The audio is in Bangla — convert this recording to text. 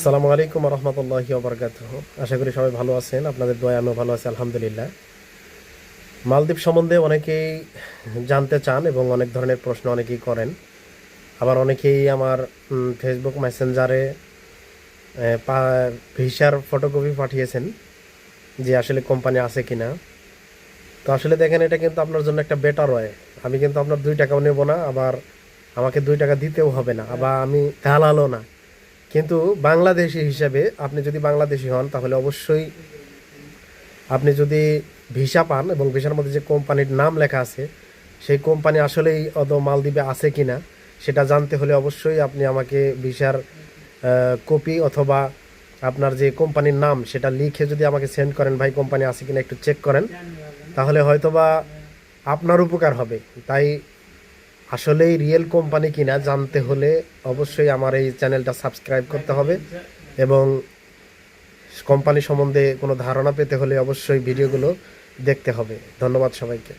আসসালামু আলাইকুম রহমতুল্লাহ বরকাত আশা করি সবাই ভালো আছেন, আপনাদের দোয়া আমিও ভালো আছি, আলহামদুলিল্লাহ। মালদ্বীপ সম্বন্ধে অনেকেই জানতে চান এবং অনেক ধরনের প্রশ্ন অনেকেই করেন। আবার অনেকেই আমার ফেসবুক মেসেঞ্জারে ভিসার ফটোকপি পাঠিয়েছেন যে আসলে কোম্পানি আছে কি না তো আসলে দেখেন, এটা কিন্তু আপনার জন্য একটা বেটার হয় আমি কিন্তু আপনার দুই টাকাও নেব না, আবার আমাকে দুই টাকা দিতেও হবে না, আবার আমি দালালও না। কিন্তু বাংলাদেশি হিসাবে আপনি যদি বাংলাদেশি হন, তাহলে অবশ্যই আপনি যদি ভিসা পান এবং ভিসার মধ্যে যে কোম্পানির নাম লেখা আছে, সেই কোম্পানি আসলেই অত মালদ্বীপে আছে কিনা, সেটা জানতে হলে অবশ্যই আপনি আমাকে ভিসার কপি অথবা আপনার যে কোম্পানির নাম, সেটা লিখে যদি আমাকে সেন্ড করেন, ভাই, কোম্পানি আছে কিনা একটু চেক করেন, তাহলে হয়তোবা আপনার উপকার হবে। তাই আসলেই রিয়েল কোম্পানি কিনা জানতে হলে অবশ্যই আমার এই চ্যানেলটা সাবস্ক্রাইব করতে হবে এবং কোম্পানি সম্বন্ধে কোনো ধারণা পেতে হলে অবশ্যই ভিডিওগুলো দেখতে হবে। ধন্যবাদ সবাইকে।